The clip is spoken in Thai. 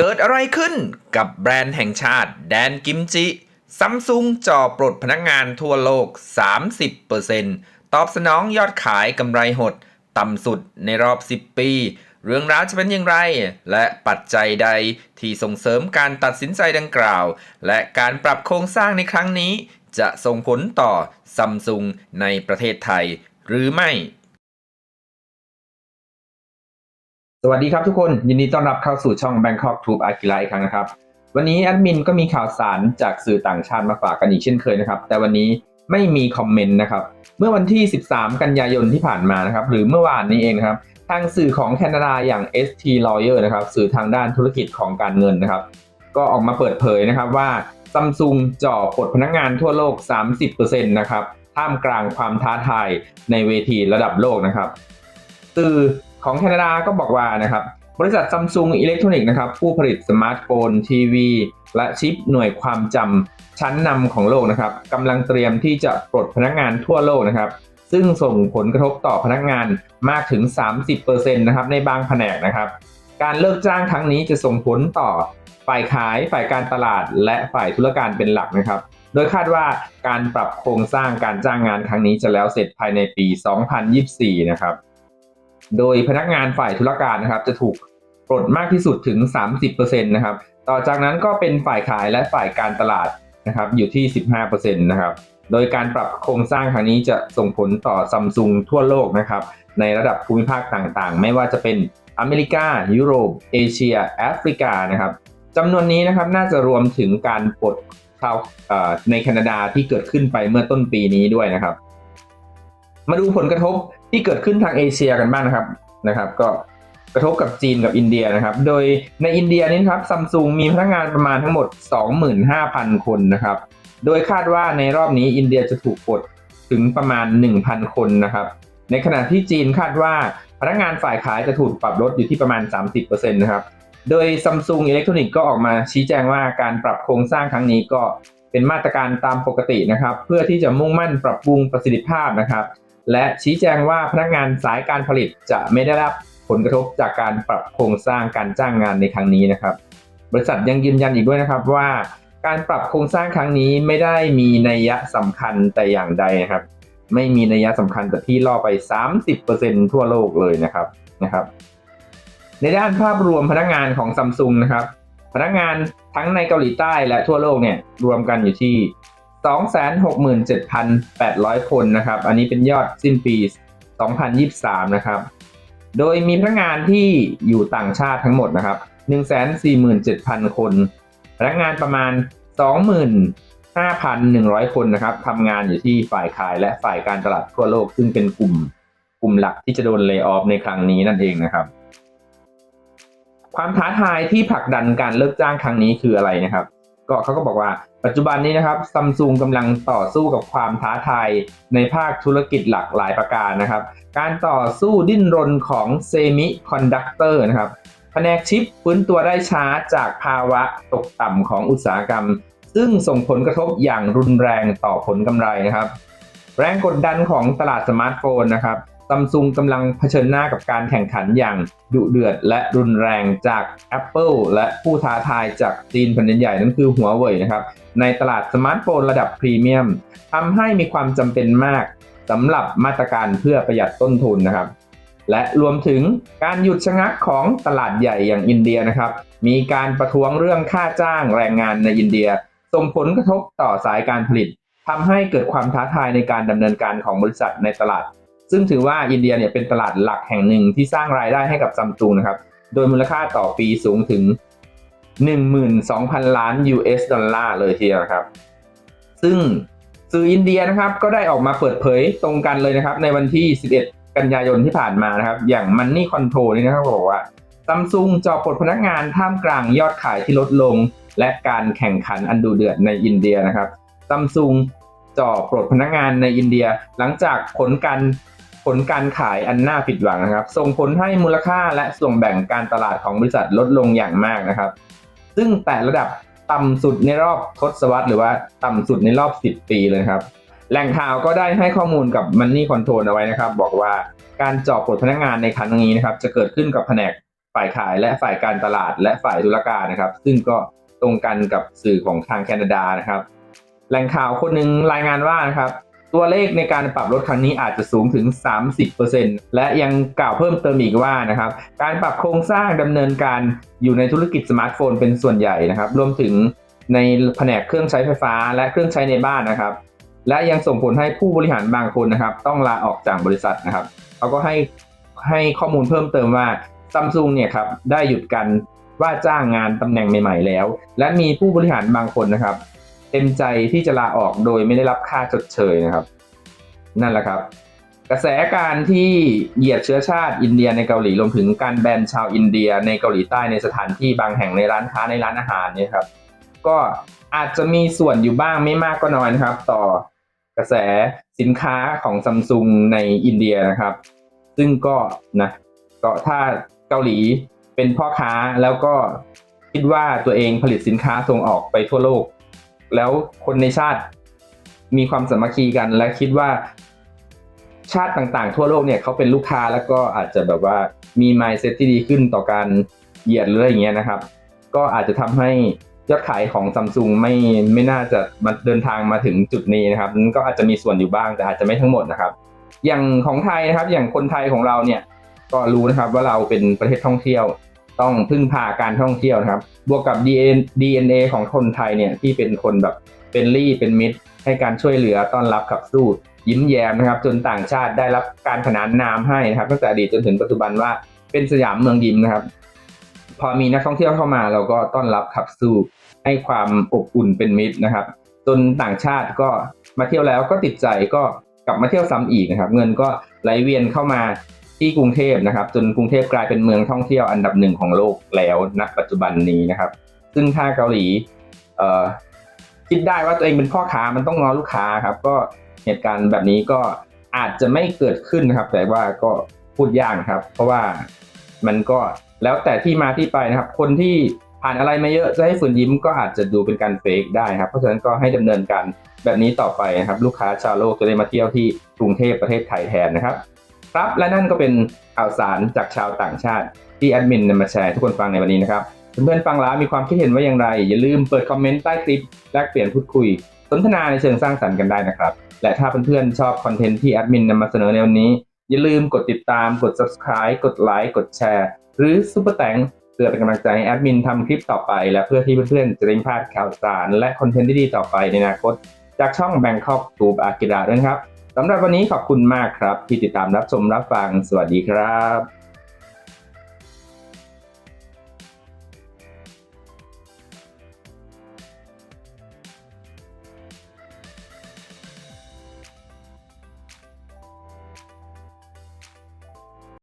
เกิดอะไรขึ้นกับแบรนด์แห่งชาติแดนกิมจิซัมซุงจ่อปลดพนักงานทั่วโลก 30%ตอบสนองยอดขายกำไรหด ต่ำสุดในรอบ 10 ปี เรื่องราวจะเป็นอย่างไร และปัจจัยใดที่ส่งเสริมการตัดสินใจดังกล่าว และการปรับโครงสร้างในครั้งนี้ จะส่งผลต่อซัมซุงในประเทศไทยหรือไม่ สวัสดีครับทุกคนยินดีต้อนรับเข้าสู่ช่อง Bangkok Troop a g i l a อีกครั้งนะครับ วันนี้แอดมินก็มีข่าวสารจากสื่อต่างชาติมาฝากกันอีกเช่นเคยนะครับ แต่วันนี้ไม่มีคอมเมนต์นะครับ เมื่อวันที่ 13 กันยายนที่ผ่านมานะครับ หรือเมื่อวานนี้เองนะครับ ทางสื่อของแคนาดาอย่าง ST Lawyer นะครับ สื่อทางด้านธุรกิจของการเงินนะครับ ก็ออกมาเปิดเผยนะครับว่าซัมซุงจ่อปลดพนักงานทั่วโลก 30%นะครับ ท่ามกลางความท้าทายในเวทีระดับโลกนะครับสื่อ ของแคนาดาก็บอกว่านะครับบริษัทซัมซุงอิเล็กทรอนิกส์นะครับผู้ผลิตสมาร์ทโฟนทีวี และชิปหน่วยความจำชั้นนำของโลกนะครับกำลังเตรียมที่จะปลดพนักงานทั่วโลกนะครับซึ่งส่งผลกระทบต่อพนักงานมากถึง 30%นะครับในบางแผนกนะครับการเลิกจ้างครั้งนี้จะส่งผลต่อฝ่ายขายฝ่ายการตลาดและฝ่ายธุรการเป็นหลักนะครับ โดยคาดว่าการปรับโครงสร้างการจ้างงานครั้งนี้จะแล้วเสร็จภายในปี 2024 นะครับ โดยพนักงานฝ่ายธุรการนะครับ จะถูกปลดมากที่สุดถึง 30%นะครับ ต่อจากนั้นก็เป็นฝ่ายขายและฝ่ายการตลาดนะครับอยู่ที่ 15%นะครับ โดยการปรับโครงสร้างครั้งนี้จะส่งผลต่อซัมซุงทั่วโลกนะครับ ในระดับภูมิภาคต่างๆ ไม่ว่าจะเป็นอเมริกา ยุโรป เอเชีย แอฟริกานะครับจำนวนนี้นะครับน่าจะรวมถึงการปลดชาวในแคนาดาที่เกิดขึ้นไปเมื่อต้นปีนี้ด้วยนะครับ มาดูผลกระทบ ที่เกิดขึ้นทางเอเชียกันบ้างนะครับนะครับ ก็กระทบกับจีนกับอินเดียนะครับ โดยในอินเดียนี้ครับซัมซุงมีพนักงานประมาณทั้งหมด 25,000 คนนะครับ โดยคาดว่าในรอบนี้อินเดียจะถูกปลดถึงประมาณ 1,000 คนนะครับ ในขณะที่จีนคาดว่าพนักงานฝ่ายขายจะถูกปรับลดอยู่ที่ประมาณ 30%นะครับ โดยซัมซุงอิเล็กทรอนิกส์ก็ออกมาชี้แจงว่าการปรับโครงสร้างครั้งนี้ก็เป็นมาตรการตามปกตินะครับ เพื่อที่จะมุ่งมั่นปรับปรุงประสิทธิภาพนะครับ และชี้แจงว่าพนักงานสายการผลิตจะไม่ได้รับผลกระทบจากการปรับโครงสร้างการจ้างงานในครั้งนี้นะครับ บริษัทยังยืนยันอีกด้วยนะครับว่าการปรับโครงสร้างครั้งนี้ไม่ได้มีนัยยะสำคัญแต่อย่างใดนะครับ ไม่มีนัยยะสำคัญแต่ที่ล่อไป 30%ทั่วโลกเลยนะครับนะครับ ในด้านภาพรวมพนักงานของซัมซุงนะครับ พนักงานทั้งในเกาหลีใต้และทั่วโลกเนี่ยรวมกันอยู่ที่ 267,800 คนนะครับ อันนี้เป็นยอดสิ้นปี 2023 นะครับ โดยมีพนักงานที่อยู่ต่างชาติทั้งหมดนะครับ 147,000 คน พนักงานประมาณ 25,100 คนนะครับทำงานอยู่ที่ฝ่ายขายและฝ่ายการตลาดทั่วโลก ซึ่งเป็นกลุ่มกลุ่มหลักที่จะโดนเลิกออฟในครั้งนี้นั่นเองนะครับ ความท้าทายที่ผลักดันการเลิกจ้างครั้งนี้คืออะไรนะครับ ก็เขาก็บอกว่าปัจจุบันนี้นะครับซัมซุงกำลังต่อสู้กับความท้าทายในภาคธุรกิจหลากหลายประการนะครับ การต่อสู้ดิ้นรนของเซมิคอนดักเตอร์นะครับแผนกชิปฟื้นตัวได้ช้าจากภาวะตกต่ำของอุตสาหกรรม ซึ่งส่งผลกระทบอย่างรุนแรงต่อผลกำไรนะครับ แรงกดดันของตลาดสมาร์ทโฟนนะครับ ซัมซุงกำลังเผชิญหน้ากับการแข่งขันอย่างดุเดือดและรุนแรงจาก Apple และผู้ท้าทายจากจีนแผ่นใหญ่นั่นคือหัวเว่ยนะครับ ในตลาดสมาร์ทโฟนระดับพรีเมียมทำให้มีความจำเป็นมากสำหรับมาตรการเพื่อประหยัดต้นทุนนะครับ และรวมถึงการหยุดชะงักของตลาดใหญ่อย่างอินเดียนะครับ มีการประท้วงเรื่องค่าจ้างแรงงานในอินเดีย ส่งผลกระทบต่อสายการผลิตทำให้เกิดความท้าทายในการดำเนินการของบริษัทในตลาด ซึ่งถือว่าอินเดียเนี่ยเป็นตลาดหลักแห่งหนึ่งที่สร้างรายได้ให้กับซัมซุงนะครับ โดยมูลค่าต่อปีสูงถึง 12,000 ล้าน US ดอลลาร์เลยทีเดียวครับ ซึ่งสื่ออินเดียนะครับก็ได้ออกมาเปิดเผยตรงกันเลยนะครับ ในวันที่ 11 กันยายนที่ผ่านมานะครับ อย่าง Money Control นี่นะครับบอกว่าซัมซุงจอปลดพนักงานท่ามกลางยอดขายที่ลดลง และการแข่งขันอันดูเดือดในอินเดียนะครับซัมซุงจ่อปลดพนักงานในอินเดีย หลังจากผลการ ลการขายอันน่าผิดหวังนะครับ ส่งผลให้มูลค่าและส่วนแบ่งการตลาดของบริษัทลดลงอย่างมากนะครับ ซึ่งแต่ระดับต่ำสุดในรอบทศวรรษหรือว่าต่ำสุดในรอบ 10 ปีเลยครับ แหล่งข่าวก็ได้ให้ข้อมูลกับ Money Control เอาไว้นะครับ บอกว่าการเจาะปลดพนักงานในครั้งนี้นะครับ จะเกิดขึ้นกับแผนกฝ่ายขายและฝ่ายการตลาดและฝ่ายธุรการนะครับ ซึ่งก็ตรงกันกับสื่อของทางแคนาดานะครับ แหล่งข่าวคนหนึ่งรายงานว่านะครับ ตัวเลขในการปรับลดครั้งนี้อาจจะสูงถึง 30%และยังกล่าวเพิ่มเติมอีกว่านะครับ การปรับโครงสร้างดำเนินการอยู่ในธุรกิจสมาร์ทโฟนเป็นส่วนใหญ่นะครับ รวมถึงในแผนกเครื่องใช้ไฟฟ้าและเครื่องใช้ในบ้านนะครับ และยังส่งผลให้ผู้บริหารบางคนนะครับ ต้องลาออกจากบริษัทนะครับเขาก็ให้ให้ข้อมูลเพิ่มเติมว่าซัมซุงเนี่ยครับได้หยุดกันว่าจ้างงานตำแหน่งใหม่ ๆ แล้ว และมีผู้บริหารบางคนนะครับ เต็มใจที่จะลาออกโดยไม่ได้รับค่าชดเชยนะครับ นั่นแหละครับ กระแสการที่เหยียดเชื้อชาติอินเดียในเกาหลีรวมถึงการแบนชาวอินเดียในเกาหลีใต้ในสถานที่บางแห่งในร้านค้าในร้านอาหารเนี่ยครับ ก็อาจจะมีส่วนอยู่บ้างไม่มากก็น้อยนะครับ ต่อกระแสสินค้าของซัมซุงในอินเดียนะครับ ซึ่งก็นะก็ถ้าเกาหลีเป็นพ่อค้าแล้วก็คิดว่าตัวเองผลิตสินค้าส่งออกไปทั่วโลก แล้วคนในชาติมีความสามัคคีกัน และคิดว่าชาติต่างๆ ทั่วโลกเนี่ยเขาเป็นลูกค้าแล้วก็อาจจะแบบว่ามี mindset ที่ดีขึ้นต่อการเหยียดหรืออะไรอย่างเงี้ยนะครับ ก็อาจจะทำให้ยอดขายของซัมซุงไม่ไม่น่าจะมาเดินทางมาถึงจุดนี้นะครับนั้นก็อาจจะมีส่วนอยู่บ้างแต่อาจจะไม่ทั้งหมดนะครับ อย่างของไทยนะครับ อย่างคนไทยของเราเนี่ยก็รู้นะครับว่าเราเป็นประเทศท่องเที่ยว ต้องพึ่งพาการท่องเที่ยวนะครับ บวกกับ DNA ของคนไทยเนี่ยที่เป็นคนแบบเป็นรี่เป็นมิตร ให้การช่วยเหลือต้อนรับขับสู้ยิ้มแย้มนะครับ จนต่างชาติได้รับการขนานนามให้นะครับตั้งแต่อดีตจนถึงปัจจุบันว่าเป็นสยามเมืองยิ้มนะครับ พอมีนักท่องเที่ยวเข้ามาเราก็ต้อนรับขับสู้ให้ความอบอุ่นเป็นมิตรนะครับ จนต่างชาติก็มาเที่ยวแล้วก็ติดใจก็กลับมาเที่ยวซ้ำอีกนะครับ เงินก็ไหลเวียนเข้ามา ที่กรุงเทพนะครับ จนกรุงเทพกลายเป็นเมืองท่องเที่ยวอันดับหนึ่งของโลกแล้วณปัจจุบันนี้นะครับ ซึ่งถ้าเกาหลีเอ่อคิดได้ว่าตัวเองเป็นพ่อค้ามันต้องง้อลูกค้าครับ ก็เหตุการณ์แบบนี้ก็อาจจะไม่เกิดขึ้นนะครับ แต่ว่าก็พูดยากครับ เพราะว่ามันก็แล้วแต่ที่มาที่ไปนะครับ คนที่ผ่านอะไรมาเยอะจะให้ฝืนยิ้มก็อาจจะดูเป็นการเฟกได้ครับ เพราะฉะนั้นก็ให้ดำเนินการแบบนี้ต่อไปนะครับ ลูกค้าชาวโลกจะได้มาเที่ยวที่กรุงเทพประเทศไทยแทนนะครับ ครับและนั่นก็เป็นข่าวสารจากชาวต่างชาติที่แอดมินนำมาแชร์ทุกคนฟังในวันนี้นะครับเพื่อนๆฟังแล้วมีความคิดเห็นว่าอย่างไร อย่าลืมเปิดคอมเมนต์ใต้คลิปแลกเปลี่ยนพูดคุย สนทนาในเชิงสร้างสรรค์กันได้นะครับ และถ้าเพื่อนๆชอบคอนเทนต์ที่แอดมินนำมาเสนอในวันนี้ อย่าลืมกดติดตามกด subscribe กดไลค์กดแชร์ หรือซุปเปอร์แตงเพื่อเป็นกำลังใจให้แอดมินทำคลิปต่อไป และเพื่อที่เพื่อนๆจะได้พลาดข่าวสาร และคอนเทนต์ที่ดีต่อไปในอนาคต จากช่อง Bangkok Tube อากิระด้วยครับ สำหรับวันนี้ขอบคุณมากครับ ที่ติดตามรับชมรับฟัง สวัสดีครับ